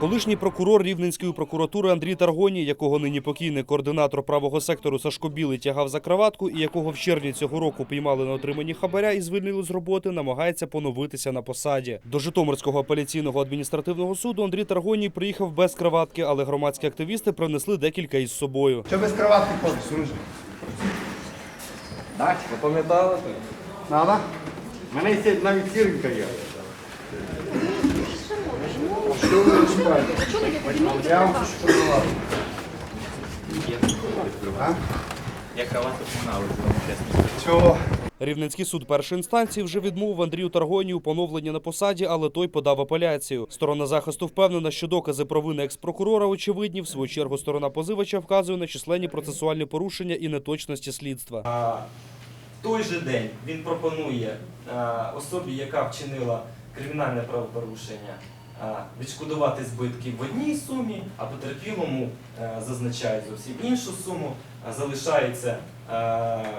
Колишній прокурор Рівненської прокуратури Андрій Таргоній, якого нині покійний координатор правого сектору Сашко Білий тягав за краватку, і якого в червні цього року піймали на отриманні хабаря і звільнили з роботи, намагається поновитися на посаді. До Житомирського апеляційного адміністративного суду Андрій Таргоній приїхав без краватки, але громадські активісти принесли декілька із собою. Що без кроватки ходиш, Ружик? Так, запам'ятали ти? Надо? У мене навіть сіренька є. Що ви чекаєте? Я вам хочу. А? Я кровати чесно. Чого? Рівненський суд першої інстанції вже відмовив Андрію Таргонію у поновленні на посаді, але той подав апеляцію. Сторона захисту впевнена, що докази провини екс-прокурора очевидні. В свою чергу сторона позивача вказує на численні процесуальні порушення і неточності слідства. А, той же день він пропонує а, особі, яка вчинила кримінальне правопорушення, відшкодувати збитки в одній сумі, а потерпілому зазначають зовсім іншу суму. Залишається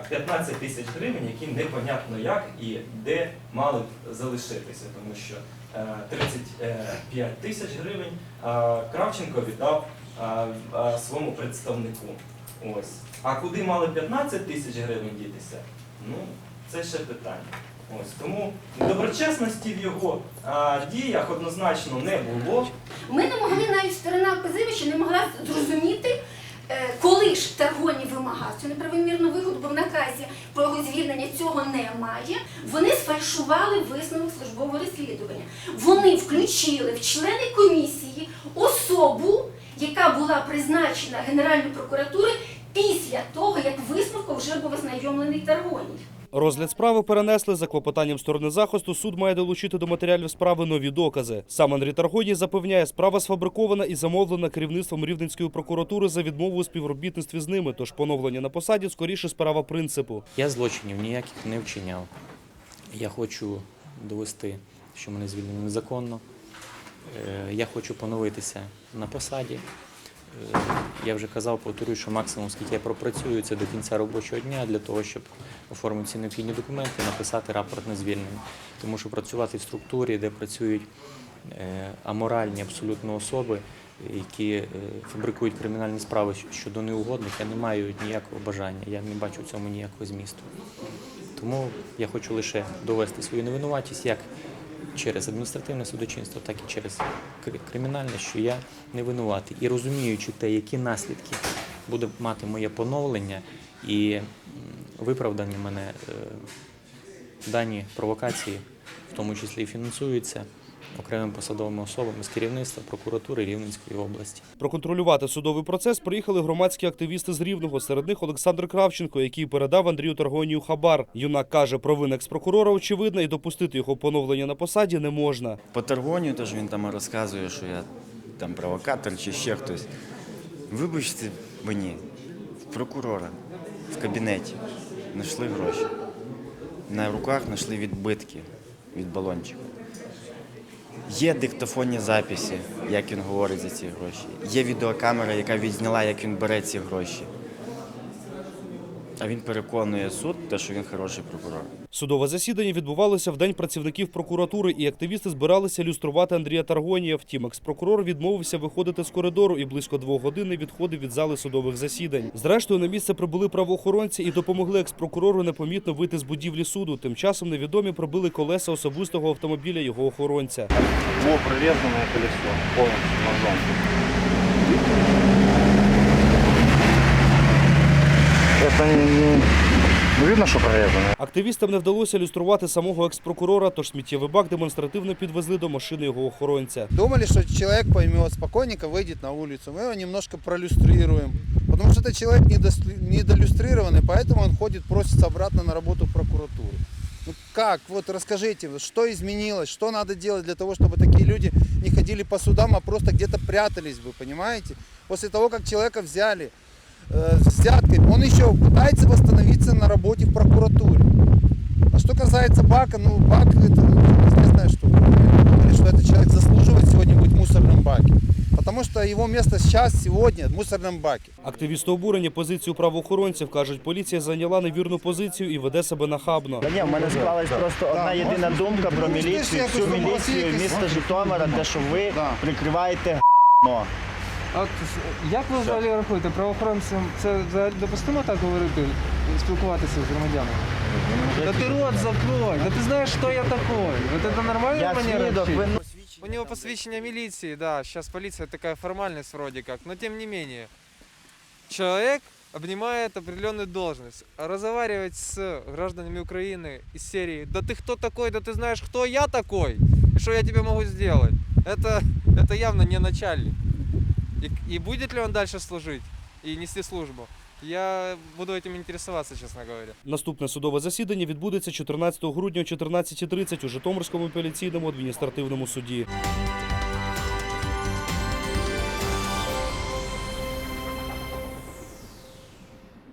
15 тисяч гривень, які непонятно як і де мали б залишитися, тому що 35 тисяч гривень Кравченко віддав своєму представнику. Ось. А куди мали 15 тисяч гривень дітися? Ну, це ще питання. Ось. Тому доброчесності в його а, діях однозначно не було. Ми не могли навіть сторона позивача не могла зрозуміти, е, коли ж Таргоні вимагав цю неправомірну вигоду, бо в наказі про його звільнення цього немає. Вони сфальшували висновок службового розслідування. Вони включили в члени комісії особу, яка була призначена Генеральною прокуратурою після того, як висновком вже був ознайомлений Таргоній. Розгляд справи перенесли за клопотанням сторони захисту. Суд має долучити до матеріалів справи нові докази. Сам Андрій Таргоній запевняє, справа сфабрикована і замовлена керівництвом Рівненської прокуратури за відмову у співробітництві з ними. Тож поновлення на посаді скоріше справа принципу. Я злочинів ніяких не вчиняв. Я хочу довести, що мене звільнили незаконно. Е, Я хочу поновитися на посаді. Е, Я вже казав, повторюю, що максимум, скільки я пропрацюю, це до кінця робочого дня для того, щоб оформити всі необхідні документи, написати рапорт на звільнення. Тому що працювати в структурі, де працюють е, аморальні абсолютно особи, які е, фабрикують кримінальні справи щодо неугодних, я не маю ніякого бажання, я не бачу в цьому ніякого змісту. Тому я хочу лише довести свою невинуватість як через адміністративне судочинство, так і через кримінальне, що я не винуватий. І розуміючи те, які наслідки буде мати моє поновлення і виправдання мене, е, дані провокації, в тому числі і фінансуються окремими посадовими особами з керівництва прокуратури Рівненської області. Проконтролювати судовий процес приїхали громадські активісти з Рівного. Серед них Олександр Кравченко, який передав Андрію Таргонію хабар. Юнак каже, провина екс-прокурора очевидна і допустити його поновлення на посаді не можна. По Таргонію теж він там розказує, що я там провокатор чи ще хтось. Вибачте мені, в прокурора в кабінеті знайшли гроші. На руках знайшли відбитки від балончика. Є диктофонні записи, як він говорить за ці гроші. Є відеокамера, яка відзняла, як він бере ці гроші. А він переконує суд, те, що він хороший прокурор. Судове засідання відбувалося в день працівників прокуратури, і активісти збиралися люструвати Андрія Таргонія. Втім, екс-прокурор відмовився виходити з коридору і близько двох годин не відходив від зали судових засідань. Зрештою, на місце прибули правоохоронці і допомогли екс-прокурору непомітно вийти з будівлі суду. Тим часом невідомі пробили колеса особистого автомобіля його охоронця. Було прирезане колесо повністю ножом. Це не, не, ну, видно, що прорезане. Активістам не вдалося люструвати самого екс-прокурора, тож сміттєвий бак демонстративно підвезли до машини його охоронця. Думали, что человек поймет, спокойненько выйдет на улицу. Мы его немножко пролюстрируем. Потому что это человек недос- недолюстрированный, поэтому он ходит, просится обратно на работу в прокуратуру. Ну как? Вот расскажите, вот что изменилось, что надо делать для того, чтобы такие люди не ходили по судам, а просто где-то прятались бы, понимаете? После того, как человека взяли э, с взяткой, он еще пытается восстановиться на работе в прокуратуре. А что касается Бака, ну Бак это известная штука. Говорит, что этот человек заслуживает сегодня быть в мусорном баке. Потому что его место сейчас, сегодня в мусорном баке. Активісти обурені позицію правоохоронців кажуть, поліція зайняла невірну позицію і веде себе нахабно. Та ні, в мене склалась просто одна єдина думка про Ну, міліцію, скажи, всю якось, у вас міліцію якось- міста Житомира, те, що ви Да. прикриваєте Но. От с- як ви взагалі рахуєте, правоохоронцям це взагалі допустимо так говорити, спілкуватися з громадянами? Да ти рот закрой, да ти знаєш, хто я такой. Вот это нормальная Я манера свідок, ви общения? У него посвящение милиции, да, сейчас полиция такая формальность вроде как, но тем не менее. Человек обнимает определенную должность. А разговаривать с гражданами Украины из серии «Да ты кто такой? Да ты знаешь, кто я такой? И что я тебе могу сделать?» Это, это явно не начальник. И, и будет ли он дальше служить и нести службу? Я буду этим интересоваться, честно говоря. Наступне судове засідання відбудеться 14 грудня о 14.30 у Житомирському апеляційному адміністративному суді.